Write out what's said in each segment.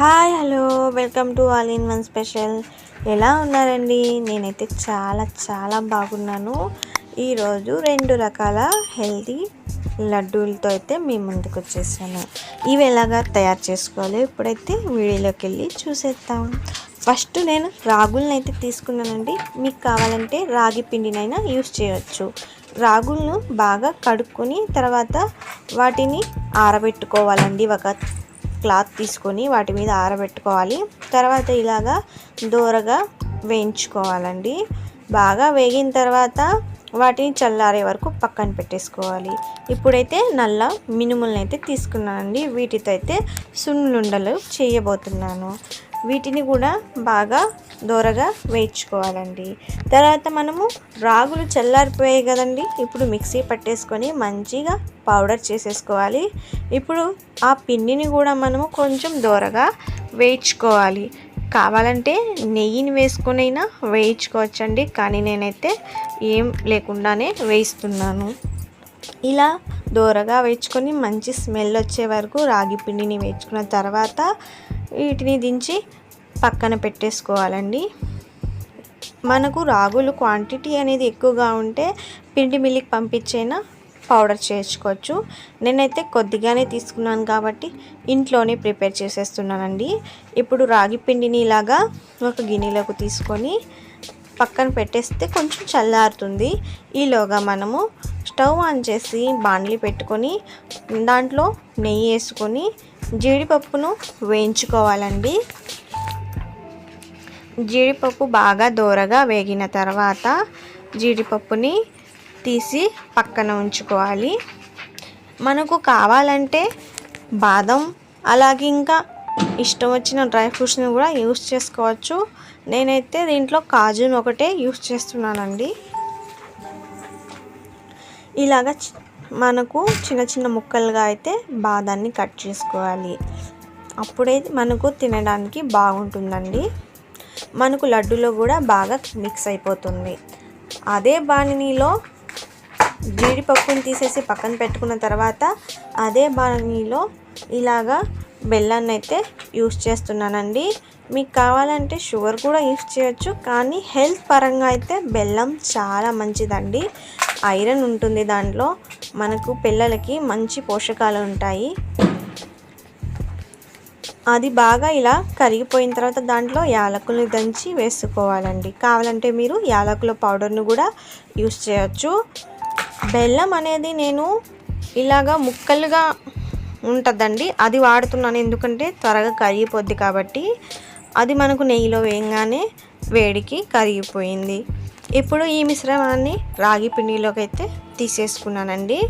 Hi hello. Welcome to all in one special. ఎలా ఉన్నారండి? నేనైతే చాలా చాలా బాగున్నాను. ఈరోజు రెండు రకాల హెల్తీ లడ్డూలతో అయితే మీ ముందుకు వచ్చేసాను. ఇవి ఎలాగా తయారు చేసుకోవాలి ఇప్పుడైతే వీడియోలోకి వెళ్ళి చూసేద్దాం. ఫస్ట్ నేను రాగులను అయితే తీసుకున్నానండి. మీకు కావాలంటే రాగి పిండినైనా యూస్ చేయవచ్చు రాగులను బాగా కడుక్కొని తర్వాత వాటిని ఆరబెట్టుకోవాలండి. ఒక క్లాత్ తీసుకొని వాటి మీద ఆరబెట్టుకోవాలి. తర్వాత ఇలాగా దూరగా వేయించుకోవాలండి. బాగా వేగిన తర్వాత వాటిని చల్లారే వరకు పక్కన పెట్టేసుకోవాలి. ఇప్పుడైతే నల్ల మినుములను అయితే తీసుకున్నానండి. వీటితో అయితే సున్నులుండలు చేయబోతున్నాను. వీటిని కూడా బాగా దోరగా వేయించుకోవాలండి. తర్వాత మనము రాగులు చల్లారిపోయాయి కదండి ఇప్పుడు మిక్సీ పట్టేసుకొని మంచిగా పౌడర్ చేసేసుకోవాలి. ఇప్పుడు ఆ పిండిని కూడా మనము కొంచెం దోరగా వేయించుకోవాలి. కావాలంటే నెయ్యిని వేసుకొనైనా వేయించుకోవచ్చండి కానీ నేనైతే ఏం లేకుండానే వేయిస్తున్నాను. ఇలా దోరగా వేయించుకొని మంచి స్మెల్ వచ్చే వరకు రాగి పిండిని వేయించుకున్న తర్వాత వీటిని దించి పక్కన పెట్టేసుకోవాలండి. మనకు రాగులు క్వాంటిటీ అనేది ఎక్కువగా ఉంటే పిండి మిల్లికి పంపించైనా పౌడర్ చేసుకోవచ్చు నేనైతే కొద్దిగానే తీసుకున్నాను కాబట్టి ఇంట్లోనే ప్రిపేర్ చేసేస్తున్నానండి. ఇప్పుడు రాగి పిండిని ఇలాగా ఒక గిన్నెలోకి తీసుకొని పక్కన పెట్టేస్తే కొంచెం చల్లారుతుంది. ఈలోగా మనము స్టవ్ ఆన్ చేసి బాండ్లీ పెట్టుకొని దాంట్లో నెయ్యి వేసుకొని జీడిపప్పును వేయించుకోవాలండి. జీడిపప్పు బాగా దోరగా వేగిన తర్వాత జీడిపప్పుని తీసి పక్కన ఉంచుకోవాలి. మనకు కావాలంటే బాదం అలాగే ఇంకా ఇష్టం వచ్చిన డ్రై ఫ్రూట్స్ని కూడా యూస్ చేసుకోవచ్చు. నేనైతే దీంట్లో కాజును ఒకటే యూస్ చేస్తున్నానండి. ఇలాగ మనకు చిన్న చిన్న ముక్కలుగా అయితే బాదాన్ని కట్ చేసుకోవాలి. అప్పుడే మనకు తినడానికి బాగుంటుందండి. మనకు లడ్డులో కూడా బాగా మిక్స్ అయిపోతుంది. అదే బాణినిలో జీడిపప్పుని తీసేసి పక్కన పెట్టుకున్న తర్వాత అదే బాణిలో ఇలాగా బెల్లాన్ని అయితే యూస్ చేస్తున్నానండి. మీకు కావాలంటే షుగర్ కూడా యూస్ చేయొచ్చు కానీ హెల్త్ పరంగా అయితే బెల్లం చాలా మంచిదండి. ఐరన్ ఉంటుంది దాంట్లో. మనకు పిల్లలకి మంచి పోషకాలు ఉంటాయి. అది బాగా ఇలా కరిగిపోయిన తర్వాత దాంట్లో యాలకులు దంచి వేసుకోవాలండి. కావాలంటే మీరు యాలకుల పౌడర్ను కూడా యూస్ చేయొచ్చు. బెల్లం అనేది నేను ఇలాగా ముక్కలుగా ఉంటుందండి. అది వాడుతున్నాను ఎందుకంటే త్వరగా కరిగిపోద్ది కాబట్టి. అది మనకు నెయ్యిలో వేయగానే వేడికి కరిగిపోయింది. ఇప్పుడు ఈ మిశ్రమాన్ని రాగి పిండిలోకి అయితే తీసేసుకున్నానండి.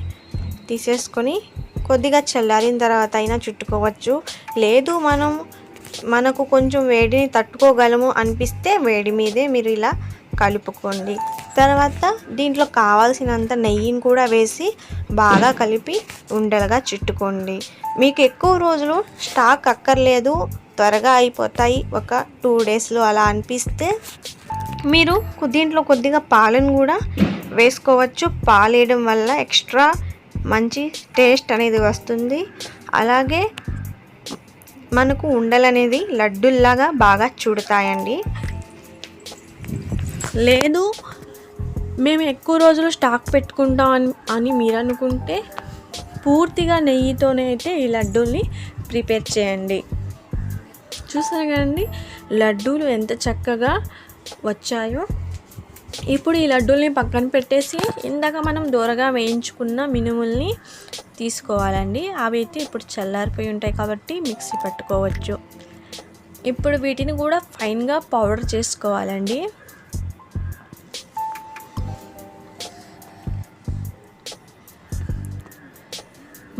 తీసేసుకొని కొద్దిగా చల్లారిన తర్వాత అయినా చుట్టుకోవచ్చు. లేదు మనం మనకు కొంచెం వేడిని తట్టుకోగలము అనిపిస్తే వేడి మీదే మీరు ఇలా కలుపుకోండి. తర్వాత దీంట్లో కావాల్సినంత నెయ్యిని కూడా వేసి బాగా కలిపి ఉండలుగా చుట్టుకోండి. మీకు ఎక్కువ రోజులు స్టాక్ అక్కర్లేదు. త్వరగా అయిపోతాయి. ఒక టూ డేస్లో అలా అనిపిస్తే మీరు దీంట్లో కొద్దిగా పాలను కూడా వేసుకోవచ్చు. పాలు వేయడం వల్ల ఎక్స్ట్రా మంచి టేస్ట్ అనేది వస్తుంది. అలాగే మనకు ఉండలు అనేది లడ్డుల్లాగా బాగా చూడతాయండి. లేదు మేము ఎక్కువ రోజులు స్టాక్ పెట్టుకుంటాం అని అని మీరు అనుకుంటే పూర్తిగా నెయ్యితోనే అయితే ఈ లడ్డూల్ని ప్రిపేర్ చేయండి. చూసారు కదండి? లడ్డూలు ఎంత చక్కగా వచ్చాయో. ఇప్పుడు ఈ లడ్డూల్ని పక్కన పెట్టేసి ఇందాక మనం దూరగా వేయించుకున్న మినుముల్ని తీసుకోవాలండి. అవి అయితే ఇప్పుడు చల్లారిపోయి ఉంటాయి కాబట్టి మిక్సీ పట్టుకోవచ్చు. ఇప్పుడు వీటిని కూడా ఫైన్గా పౌడర్ చేసుకోవాలండి.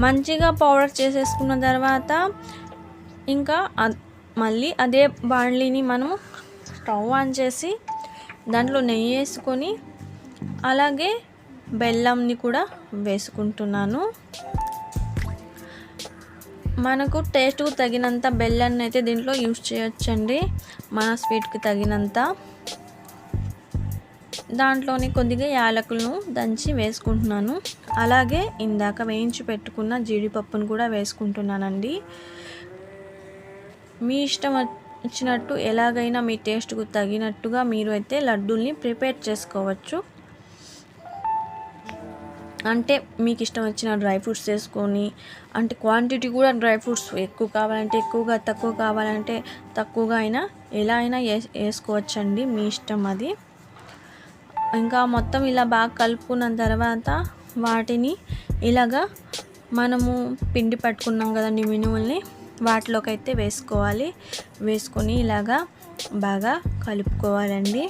మంచిగా పౌడర్ చేసేసుకున్న తర్వాత ఇంకా మళ్ళీ అదే బాండ్లీని మనం స్టవ్ ఆన్ చేసి దాంట్లో నెయ్యి వేసుకొని అలాగే బెల్లంని కూడా వేసుకుంటున్నాను. మనకు టేస్ట్కు తగినంత బెల్లాన్ని అయితే దీంట్లో యూజ్ చేయొచ్చండి. మన స్వీట్కి తగినంత. దాంట్లోని కొద్దిగా యాలకులను దంచి వేసుకుంటున్నాను. అలాగే ఇందాక వేయించి పెట్టుకున్న జీడిపప్పును కూడా వేసుకుంటున్నానండి. మీ ఇష్టం వచ్చినట్టు ఎలాగైనా మీ టేస్ట్కు తగినట్టుగా మీరు అయితే లడ్డూల్ని ప్రిపేర్ చేసుకోవచ్చు. అంటే మీకు ఇష్టం వచ్చిన డ్రై ఫ్రూట్స్ వేసుకొని అంటే క్వాంటిటీ కూడా డ్రై ఫ్రూట్స్ ఎక్కువ కావాలంటే ఎక్కువగా తక్కువ కావాలంటే తక్కువగా అయినా ఎలా అయినా వేసుకోవచ్చండి మీ ఇష్టం అది. ఇంకా మొత్తం ఇలా బాగా కలుపుకున్న తర్వాత వాటిని ఇలాగా మనము పిండి పట్టుకున్నాం కదండి మినుముల్ని వాటిలోకి అయితే వేసుకోవాలి. వేసుకొని ఇలాగా బాగా కలుపుకోవాలండి.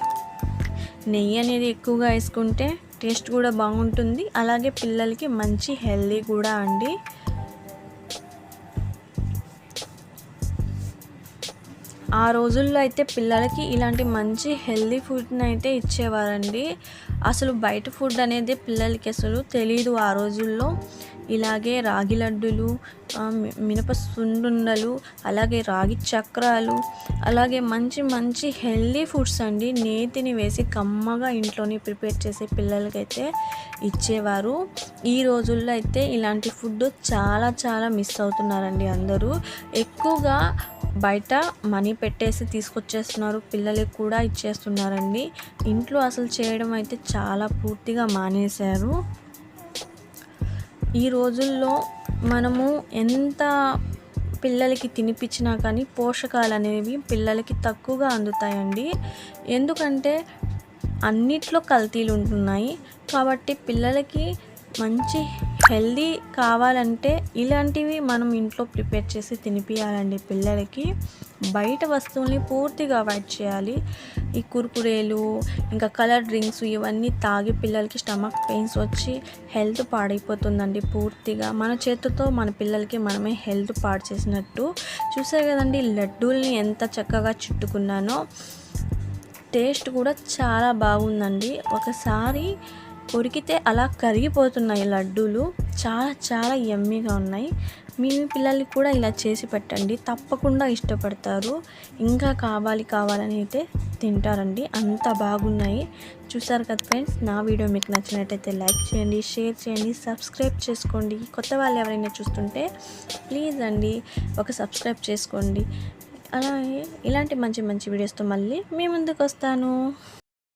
నెయ్యి అనేది ఎక్కువగా వేసుకుంటే టేస్ట్ కూడా బాగుంటుంది. అలాగే పిల్లలకి మంచి హెల్దీ కూడా అండి. ఆ రోజుల్లో అయితే పిల్లలకి ఇలాంటి మంచి హెల్దీ ఫుడ్ని అయితే ఇచ్చేవారండి. అసలు బయట ఫుడ్ అనేది పిల్లలకి అసలు తెలియదు ఆ రోజుల్లో. ఇలాగే రాగి లడ్డులు మినప సుండుండలు అలాగే రాగి చక్రాలు అలాగే మంచి మంచి హెల్దీ ఫుడ్స్ అండి. నేతిని వేసి కమ్మగా ఇంట్లోనే ప్రిపేర్ చేసే పిల్లలకైతే ఇచ్చేవారు. ఈ రోజుల్లో అయితే ఇలాంటి ఫుడ్ చాలా చాలా మిస్ అవుతున్నారండి అందరూ. ఎక్కువగా బయట మనీ పెట్టేసి తీసుకొచ్చేస్తున్నారు పిల్లలకి కూడా ఇచ్చేస్తున్నారండి. ఇంట్లో అసలు చేయడం అయితే చాలా పూర్తిగా మానేశారు. ఈ రోజుల్లో మనము ఎంత పిల్లలకి తినిపించినా కానీ పోషకాలు అనేవి పిల్లలకి తక్కువగా అందుతాయండి. ఎందుకంటే అన్నిట్లో కల్తీలు ఉంటున్నాయి. కాబట్టి పిల్లలకి మంచి హెల్దీ కావాలంటే ఇలాంటివి మనం ఇంట్లో ప్రిపేర్ చేసి తినిపించాలండి పిల్లలకి. బయట వస్తువుల్ని పూర్తిగా అవాయిడ్ చేయాలి. ఈ కుర్కురేలు ఇంకా కలర్ డ్రింక్స్ ఇవన్నీ తాగి పిల్లలకి స్టమక్ పెయిన్స్ వచ్చి హెల్త్ పాడైపోతుందండి పూర్తిగా. మన చేతితో మన పిల్లలకి మనమే హెల్త్ పాడు చేసినట్టు. చూసారు కదండి లడ్డూల్ని ఎంత చక్కగా చుట్టుకున్నానో. టేస్ట్ కూడా చాలా బాగుందండి. ఒకసారి ఉరికితే అలా కరిగిపోతున్నాయి లడ్డూలు. చాలా చాలా ఎమ్మీగా ఉన్నాయి. మీ పిల్లలకి కూడా ఇలా చేసి పెట్టండి. తప్పకుండా ఇష్టపడతారు. ఇంకా కావాలి కావాలని అయితే తింటారండి. అంత బాగున్నాయి. చూసారు కదా ఫ్రెండ్స్ నా వీడియో మీకు నచ్చినట్టయితే లైక్ చేయండి షేర్ చేయండి సబ్స్క్రైబ్ చేసుకోండి. కొత్త వాళ్ళు ఎవరైనా చూస్తుంటే ప్లీజ్ అండి ఒక సబ్స్క్రైబ్ చేసుకోండి. అలాగే ఇలాంటి మంచి మంచి వీడియోస్తో మళ్ళీ మీ ముందుకు వస్తాను.